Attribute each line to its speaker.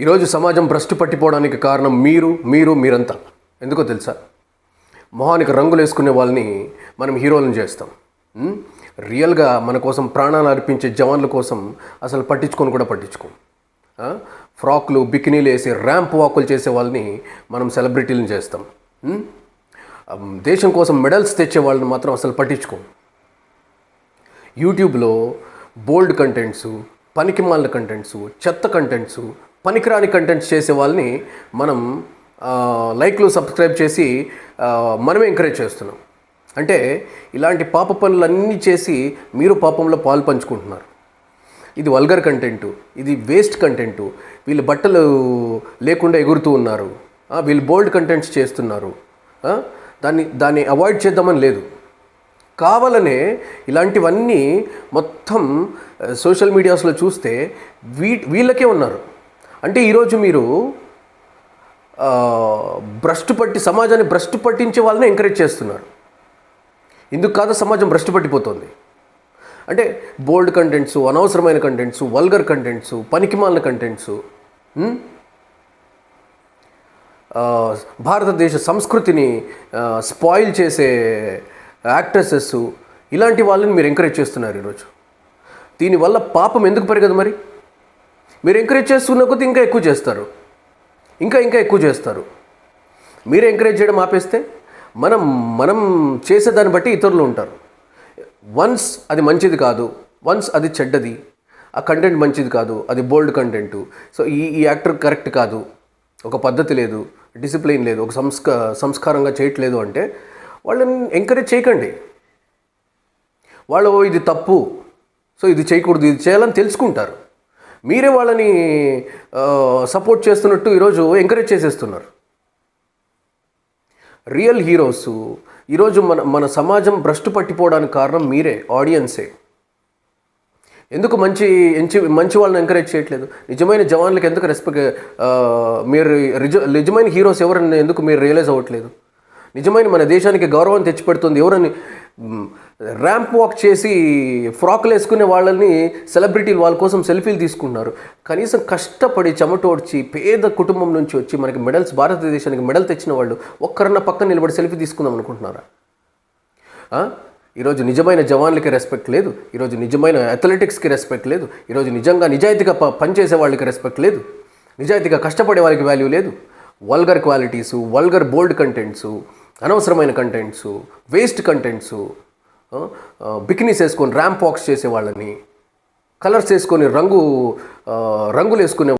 Speaker 1: ఈరోజు సమాజం భ్రష్టు పట్టిపోవడానికి కారణం మీరు మీరు మీరంతా. ఎందుకో తెలుసా? మొహానికి రంగులు వేసుకునే వాళ్ళని మనం హీరోలను చేస్తాం. రియల్గా మన కోసం ప్రాణాలు అర్పించే జవాన్ల కోసం అసలు పట్టించుకొని కూడా పట్టించుకోం. ఫ్రాక్లు బికినీలు వేసి ర్యాంప్ వాకులు చేసే వాళ్ళని మనం సెలబ్రిటీలను చేస్తాం. దేశం కోసం మెడల్స్ తెచ్చే వాళ్ళని మాత్రం అసలు పట్టించుకోం. యూట్యూబ్లో బోల్డ్ కంటెంట్స్ పనికిమాలిన కంటెంట్స్ చెత్త కంటెంట్స్ పనికిరాని కంటెంట్స్ చేసే వాళ్ళని మనం లైక్లు సబ్స్క్రైబ్ చేసి మనమే ఎంకరేజ్ చేస్తున్నాం. అంటే ఇలాంటి పాప పనులన్నీ చేసి మీరు పాపంలో పాలు పంచుకుంటున్నారు. ఇది వల్గర్ కంటెంట్ ఇది వేస్ట్ కంటెంటు వీళ్ళు బట్టలు లేకుండా ఎగురుతూ ఉన్నారు. వీళ్ళు బోల్డ్ కంటెంట్స్ చేస్తున్నారు. దాన్ని దాన్ని అవాయిడ్ చేద్దామని లేదు. కావాలనే ఇలాంటివన్నీ మొత్తం సోషల్ మీడియాస్లో చూస్తే వీ వీళ్ళకే ఉన్నారు. అంటే ఈరోజు మీరు భ్రష్టు పట్టి సమాజాన్ని భ్రష్టు పట్టించే వాళ్ళని ఎంకరేజ్ చేస్తున్నారు. ఇందుకు కాదు సమాజం భ్రష్టు పట్టిపోతుంది. అంటే బోల్డ్ కంటెంట్స్ అనవసరమైన కంటెంట్స్ వల్గర్ కంటెంట్స్ పనికిమాలిన కంటెంట్స్ భారతదేశ సంస్కృతిని స్పాయిల్ చేసే యాక్ట్రెసెస్ ఇలాంటి వాళ్ళని మీరు ఎంకరేజ్ చేస్తున్నారు ఈరోజు. దీనివల్ల పాపం ఎందుకు పెరగదు మరి? మీరు ఎంకరేజ్ చేస్తున్న కొద్దీ ఇంకా ఎక్కువ చేస్తారు. ఇంకా ఇంకా ఎక్కువ చేస్తారు. మీరు ఎంకరేజ్ చేయడం ఆపేస్తే మనం మనం చేసేదాన్ని బట్టి ఇతరులు ఉంటారు. వన్స్ అది మంచిది కాదు వన్స్ అది చెడ్డది ఆ కంటెంట్ మంచిది కాదు అది బోల్డ్ కంటెంట్ సో ఈ ఈ యాక్టర్ కరెక్ట్ కాదు ఒక పద్ధతి లేదు డిసిప్లిన్ లేదు ఒక సంస్క సంస్కారంగా చేయట్లేదు అంటే వాళ్ళని ఎంకరేజ్ చేయకండి. వాళ్ళు ఇది తప్పు సో ఇది చేయకూడదు ఇది చేయాలని తెలుసుకుంటారు. మీరే వాళ్ళని సపోర్ట్ చేస్తున్నట్టు ఈరోజు ఎంకరేజ్ చేసేస్తున్నారు. రియల్ హీరోస్ ఈరోజు మన మన సమాజం భ్రష్టు పట్టిపోవడానికి కారణం మీరే ఆడియన్సే ఎందుకు మంచి ఎంచి మంచి వాళ్ళని ఎంకరేజ్ చేయట్లేదు? నిజమైన జవాన్లకు ఎందుకు రెస్పెక్ట్ మీరు నిజ నిజమైన హీరోస్ ఎవరని ఎందుకు మీరు రియలైజ్ అవ్వట్లేదు? నిజమైన మన దేశానికి గౌరవం తెచ్చిపెడుతుంది. ఎవరని ర్యాంప్ వాక్ చేసి ఫ్రాక్లు వేసుకునే వాళ్ళని సెలబ్రిటీలు వాళ్ళ కోసం సెల్ఫీలు తీసుకుంటున్నారు. కనీసం కష్టపడి చెమటోడ్చి పేద కుటుంబం నుంచి వచ్చి మనకి మెడల్స్ భారతదేశానికి మెడల్ తెచ్చిన వాళ్ళు ఒక్కరన్న పక్కన నిలబడి సెల్ఫీ తీసుకుందాం అనుకుంటున్నారా? ఈరోజు నిజమైన జవాన్లకి రెస్పెక్ట్ లేదు. ఈరోజు నిజమైన అథ్లెటిక్స్కి రెస్పెక్ట్ లేదు. ఈరోజు నిజంగా నిజాయితీగా ప పనిచేసే వాళ్ళకి రెస్పెక్ట్ లేదు. నిజాయితీగా కష్టపడే వాళ్ళకి వాల్యూ లేదు. Vulgar qualities vulgar bold contents అనవసరమైన కంటెంట్స్ వేస్ట్ కంటెంట్స్ బికినీస్ వేసుకొని ర్యాంప్ వాక్స్ చేసే వాళ్ళని కలర్స్ వేసుకొని రంగు రంగులు వేసుకునే